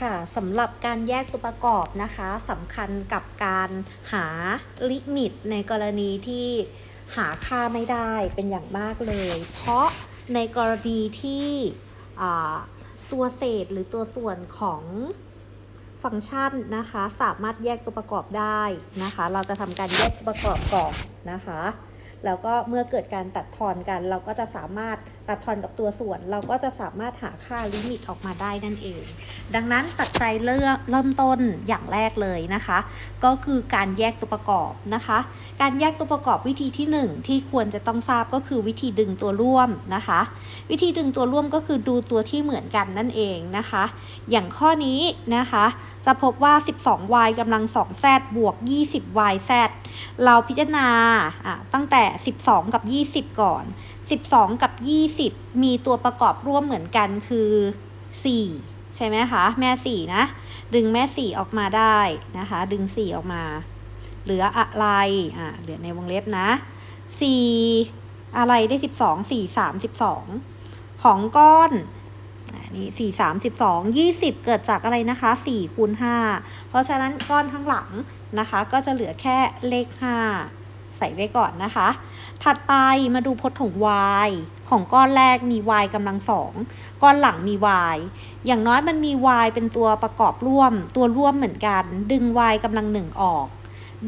ค่ะสำหรับการแยกตัวประกอบนะคะสำคัญกับการหาลิมิตในกรณีที่หาค่าไม่ได้เป็นอย่างมากเลย เพราะในกรณีที่ตัวเศษหรือตัวส่วนของฟังก์ชันนะคะ สามารถแยกตัวประกอบได้นะคะ เราจะทำการแยกตัวประกอบก่อนนะคะ แล้วก็เมื่อเกิดการตัดทอนกัน เราก็จะสามารถตัดทอนกับตัวส่วน เราก็จะสามารถหาค่าลิมิตออกมาได้นั่นเอง ดังนั้นปัจจัยเริ่มเริ่มต้นอย่างแรกเลยนะคะ ก็คือการแยกตัวประกอบนะคะ การแยกตัวประกอบวิธีที่หนึ่งที่ควรจะต้องทราบก็คือวิธีดึงตัวร่วมนะคะ วิธีดึงตัวร่วมก็คือดูตัวที่เหมือนกันนั่นเองนะคะ อย่างข้อนี้นะคะ จะพบว่า 12y กำลัง 2z บวก 20yz เราพิจารณาตั้งแต่ 12 กับ 20 ก่อน 12 กับ 20 มีตัวประกอบร่วมเหมือนกันคือ 4 ใช่ไหมคะ แม่ 4 นะ ดึงแม่ 4 ออกมาได้นะคะ ดึง 4 ออกมา เหลืออะไรอะเหลือในวงเล็บนะ 4 อะไรได้ 12 4 3 12 ของก้อน นี่สี่สามสิบสองยี่สิบเกิดจากอะไรนะคะสี่คูณห้าเพราะฉะนั้นก้อนข้างหลังนะคะ ก็จะเหลือแค่เลขห้าใส่ไว้ก่อนนะคะ ถัดไปมาดูพจน์ของ y ของก้อนแรกมี y กำลังสองก้อนหลังมี y อย่างน้อยมันมี y เป็นตัวประกอบร่วม ตัวร่วมเหมือนกัน ดึง y กำลังหนึ่งออก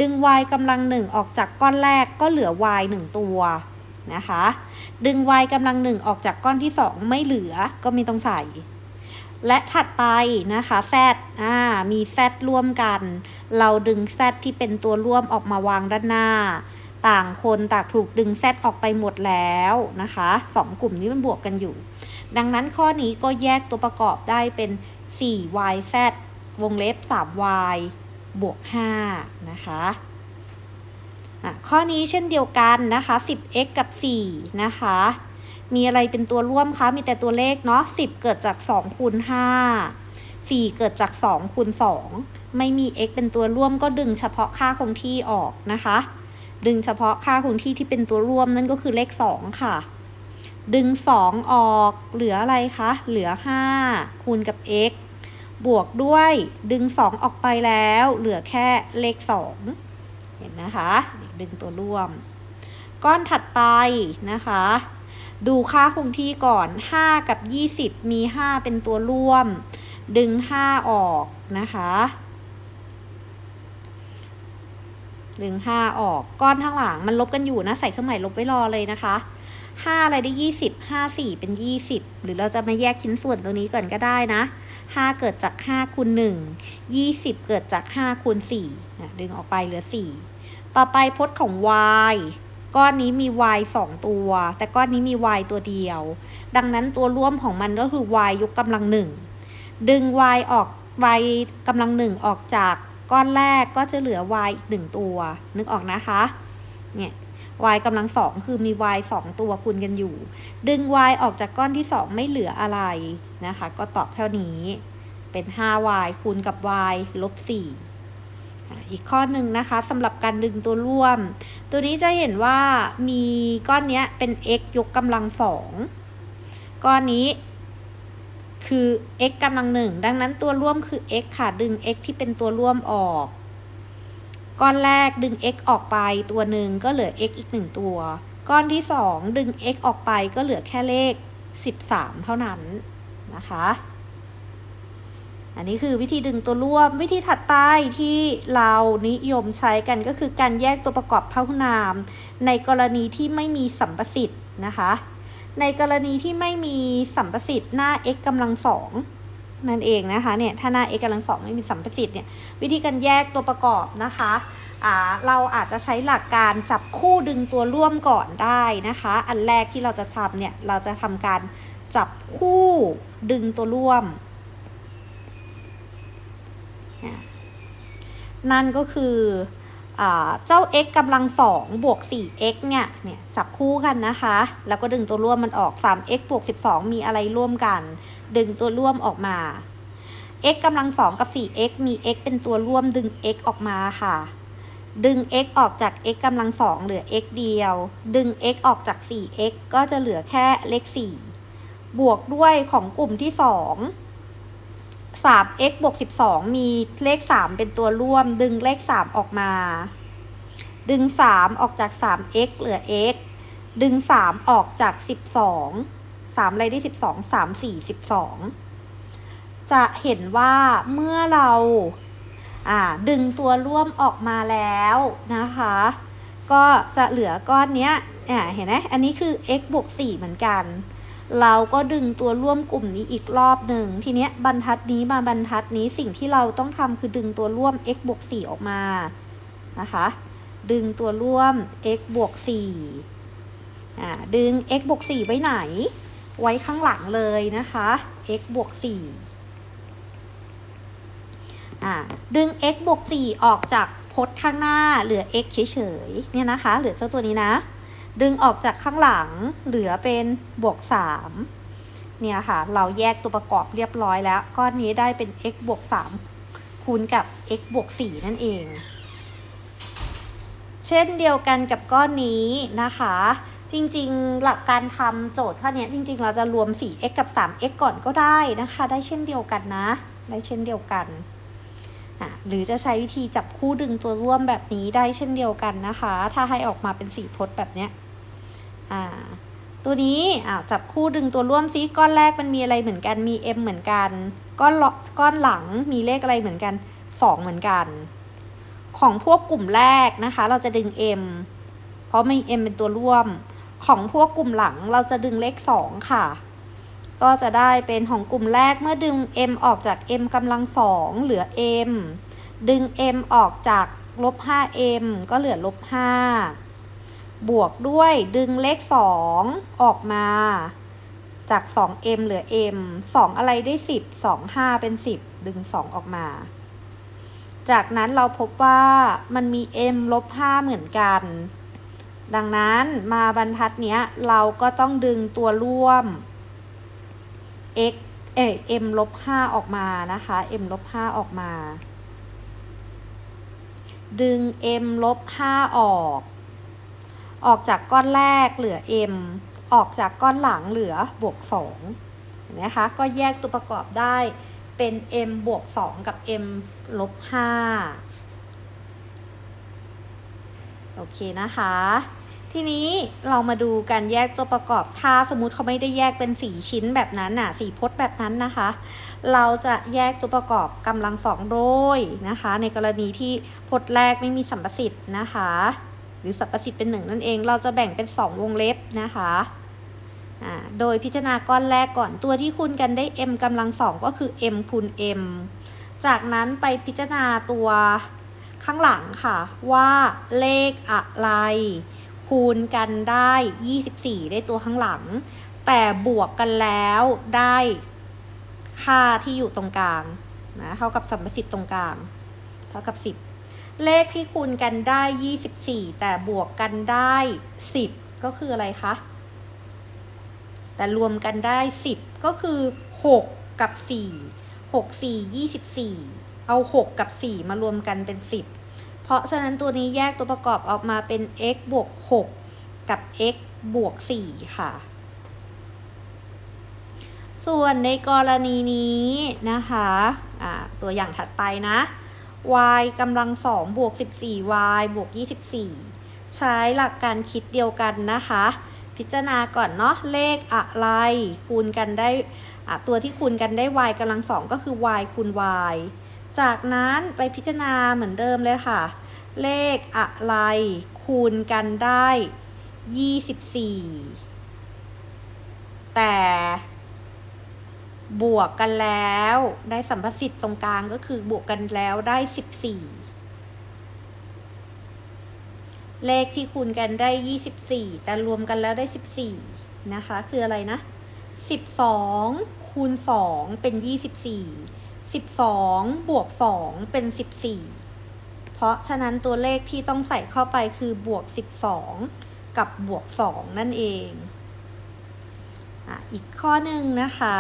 ดึง y กำลังหนึ่งออกจากก้อนแรกก็เหลือ y หนึ่งตัว นะคะ ดึง y กำลังหนึ่งออกจากก้อนที่ 2 ไม่เหลือก็ไม่ต้องใส่ และถัดไปนะคะ z อ่ามี z ร่วมกัน เราดึง z ที่เป็นตัวร่วมออกมาวางด้านหน้า ต่างคนต่างถูกดึง z ออกไปหมดแล้วนะคะสองกลุ่มนี้มันบวกกันอยู่ ดังนั้นข้อนี้ก็แยกตัวประกอบได้เป็น 4yz วงเล็บ 3y บวก 5 นะคะอะ ข้อนี้เช่นเดียวกันนะคะ 10x กับ 4 นะคะ มีอะไรเป็นตัวร่วมคะ มีแต่ตัวเลขเนาะ 10 เกิดจาก 2 คูณ 5 4 เกิดจาก 2 คูณ 2 ไม่มี x เป็นตัวร่วมก็ดึงเฉพาะค่าคงที่ออกนะคะ ดึงเฉพาะค่าคงที่ที่เป็นตัวร่วมนั่นก็คือเลข 2 ค่ะ ดึง 2 ออก เหลืออะไรคะ เหลือ 5 คูณกับ x บวกด้วยดึง 2 ออกไปแล้ว เหลือแค่เลข 2 เห็นนะคะ ดึงตัวร่วม ก้อนถัดไปนะคะ ดูค่าคงที่ก่อน 5 กับ 20 มี 5 เป็นตัวร่วม ดึง 5 ออกนะคะ ดึง 5 ออก ก้อนข้างหลังมันลบกันอยู่นะ ใส่เครื่องหมายลบไว้รอเลยนะคะ5อะไรได้20 5 4เป็น20หรือเราจะมาแยกชิ้นส่วนตรงนี้ก่อนก็ได้นะ5เกิดจาก5คูณ1 20เกิดจาก5คูณ4นะดึงออกไปเหลือ4 ต่อไปพจน์ของ y ก้อนนี้มี y 2 ตัว แต่ก้อนนี้มี y ตัวเดียว ดังนั้นตัวร่วมของมันก็คือ y ยกกำลังหนึ่งดึง y ออก y กำลังหนึ่งออกจากก้อนแรกก็จะเหลือ y อีกหนึ่งตัว นึกออกนะคะ เนี่ย y กำลังสองคือมี y สองตัวคูณกันอยู่ ดึง y ออกจากก้อนที่สองไม่เหลืออะไรนะคะ ก็ตอบเท่านี้ เป็น 5y คูณกับ y ลบ4 อีกข้อหนึ่งนะคะสำหรับการดึงตัวร่วม ตัวนี้จะเห็นว่ามีก้อนนี้เป็น x ยกกำลังสองก้อนนี้คือ x กำลังหนึ่งดังนั้นตัวร่วมคือ x ค่ะดึง x ที่เป็นตัวร่วมออก ก้อนแรกดึง x ออกไปตัวหนึ่งก็เหลือ x อีกหนึ่งตัว ก้อนที่สองดึง x ออกไปก็เหลือแค่เลข 13 เท่านั้นนะคะ อันนี้คือวิธีดึงตัวร่วม วิธีถัดไปที่เรานิยมใช้กันก็คือการแยกตัวประกอบพหุนาม ในกรณีที่ไม่มีสัมประสิทธิ์นะคะ ในกรณีที่ไม่มีสัมประสิทธิ์หน้า x กำลังสองนั่นเองนะคะเนี่ยถ้าหน้า x กำลังสองไม่มีสัมประสิทธิ์เนี่ยวิธีการแยกตัวประกอบนะคะเราอาจจะใช้หลักการจับคู่ดึงตัวร่วมก่อนได้นะคะ อันแรกที่เราจะทำเนี่ยเราจะทำการจับคู่ดึงตัวร่วม นั่นก็คืออเจ้า x กำลังสองบวก 4x เนี่ย เนี่ยจับคู่กันนะคะ แล้วก็ดึงตัวร่วมมันออก 3x บวก 12 มีอะไรร่วมกัน ดึงตัวร่วมออกมา x กำลังสองกับ 4x มี x เป็นตัวร่วมดึง x ออกมาค่ะ ดึง x ออกจาก x กำลังสองเหลือ x เดียว ดึง x ออกจาก 4x ก็จะเหลือแค่เลข 4 บวกด้วยของกลุ่มที่ 2 3x บวก12 มีเลข 3 เป็นตัวร่วม ดึงเลข 3 ออกมา ดึง 3 ออกจาก 3x เหลือ x ดึง 3 ออกจาก 12 3อะไรได้ 12 3 4 12 จะเห็นว่าเมื่อเราดึงตัวร่วมออกมาแล้วนะคะ ก็จะเหลือก้อนเนี้ยอ่าเห็นไหมอันนี้คือ x บวก4เหมือนกัน เราก็ดึงตัวร่วมกลุ่มนี้อีกรอบหนึ่ง ทีเนี้ยบรรทัดนี้มาบรรทัดนี้สิ่งที่เราต้องทำคือดึงตัวร่วม x บวก4ออกมานะคะ ดึงตัวร่วม x บวก4อ่าดึง x บวก4ไว้ไหน ไว้ข้างหลังเลยนะคะ x บวก4อ่าดึง x บวก4ออกจากพจน์ข้างหน้าเหลือ x เฉยๆเนี่ยนะคะ เหลือเจ้าตัวนี้นะ ดึงออกจากข้างหลังเหลือเป็นบวก 3 เนี่ยค่ะ เราแยกตัวประกอบเรียบร้อยแล้ว ก้อนนี้ได้เป็น x บวก 3 คูณกับ x บวก 4 นั่นเอง เช่นเดียวกันกับก้อนนี้นะคะ จริงๆ หลักการทำโจทย์ข้อนี้จริง ๆ เราจะรวม 4x กับ 3x ก่อนก็ได้นะคะ ได้เช่นเดียวกันนะ ได้เช่นเดียวกันหรือจะใช้วิธีจับคู่ดึงตัวร่วมแบบนี้ได้เช่นเดียวกันนะคะ ถ้าให้ออกมาเป็นสี่พจน์แบบเนี้ย อ่าตัวนี้อ่าจับคู่ดึงตัวร่วมซิก้อนแรกมันมีอะไรเหมือนกันมี m เหมือนกันก้อนก้อนหลังมีเลขอะไรเหมือนกัน2เหมือนกัน ของพวกกลุ่มแรกนะคะ เราจะดึง m เพราะมี m เป็นตัวร่วม ของพวกกลุ่มหลังเราจะดึงเลข2ค่ะ ก็จะได้เป็นของกลุ่มแรกเมื่อดึง m ออกจาก m กำลังสองเหลือ m ดึง m ออกจากลบ 5m ก็เหลือลบ 5 บวกด้วยดึงเลข 2 ออกมา จาก 2m เหลือ m 2 อะไรได้ 10 2 5 เป็น 10 ดึง 2 ออกมา จากนั้นเราพบว่ามันมี m ลบ 5 เหมือนกัน ดังนั้นมาบรรทัดเนี้ย เราก็ต้องดึงตัวร่วม x เอ m ลบ 5 ออกมานะคะ m ลบ 5 ออกมา ดึง m ลบ 5 ออก ออกจากก้อนแรกเหลือ m ออกจากก้อนหลังเหลือบวก2เห็นะคะ ก็แยกตัวประกอบได้เป็น m บวก 2 กับ m ลบ5โอเคนะคะ ทีนี้เรามาดูการแยกตัวประกอบ ถ้าสมมุติเขาไม่ได้แยกเป็นสีชิ้นแบบนั้นน่ะสีพจน์แบบนั้นนะคะ เราจะแยกตัวประกอบกำลังสองโดยนะคะ ในกรณีที่พจน์แรกไม่มีสัมประสิทธิ์นะคะ หรือสัมประสิทธิ์เป็นหนึ่งนั่นเอง เราจะแบ่งเป็น 2 วงเล็บนะคะโดยพิจารณาก้อนแรกก่อนตัวที่คูณกันได้ m กำลังสองก็คือ m คูณ m จากนั้นไปพิจารณาตัวข้างหลังค่ะ ว่าเลขอะไร คูณกันได้ 24 ได้ตัวข้างหลัง แต่บวกกันแล้วได้ค่าที่อยู่ตรงกลางนะเท่ากับสัมประสิทธิ์ตรงกลาง เท่ากับ 10 เลขที่คูณกันได้ 24 แต่บวกกันได้ 10 ก็คืออะไรคะ แต่รวมกันได้ 10 ก็คือ 6 กับ 4 6 4 24 เอา 6 กับ 4 มารวมกันเป็น 10 เพราะฉะนั้นตัวนี้แยกตัวประกอบออกมาเป็น x บวก 6 กับ x บวก 4 ค่ะ ส่วนในกรณีนี้นะคะะตัวอย่างถัดไปนะ y กำลัง2บวก 14y บวก 24 ใช้หลักการคิดเดียวกันนะคะ พิจารณาก่อนเนาะเลขอะไร คูณกันได้ตัวที่คูณกันได้ y กำลัง2ก็คือ y คูณ y จากนั้นไปพิจารณาเหมือนเดิมเลยค่ะ เลขอะไร คูณกันได้ 24 แต่ บวกกันแล้ว ได้สัมประสิทธิ์ตรงกลางก็คือบวกกันแล้วได้14เลขที่คูณกันได้24แต่รวมกันแล้วได้14นะคะ คืออะไรนะ12คูณ2เป็น24 12บสี่สิบสองบวก2เป็น14เพราะฉะนั้นตัวเลขที่ต้องใส่เข้าไปคือบวก12กับบวก2นั่นเองออีกข้อหนึ่งนะคะ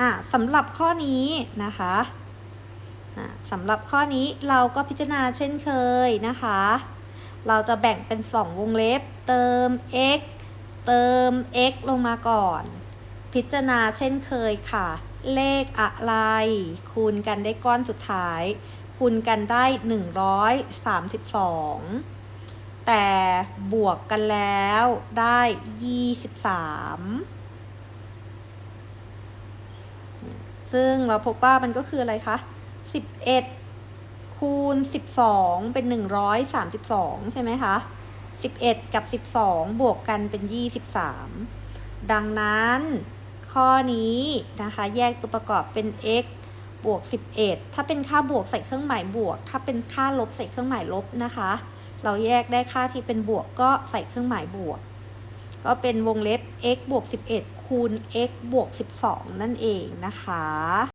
อะสำหรับข้อนี้นะคะสำหรับข้อนี้เราก็พิจารณาเช่นเคยนะคะ เราจะแบ่งเป็น 2 วงเล็บ เติม x เติม x ลงมาก่อน พิจารณาเช่นเคยค่ะ เลขอะไร คูณกันได้ก้อนสุดท้าย คูณกันได้ 132 แต่บวกกันแล้วได้ 23 ซึ่งเราพบว่ามันก็คืออะไรคะ 11 คูณ 12 เป็น 132 ใช่ไหมคะ 11 กับ 12 บวกกันเป็น 23 ดังนั้นข้อนี้นะคะ แยกตัวประกอบเป็น x บวก 11 ถ้าเป็นค่าบวกใส่เครื่องหมายบวก ถ้าเป็นค่าลบใส่เครื่องหมายลบนะคะ เราแยกได้ค่าที่เป็นบวกก็ใส่เครื่องหมายบวก ก็เป็นวงเล็บ x บวก 11 คูณ x บวก 12 นั่นเองนะคะ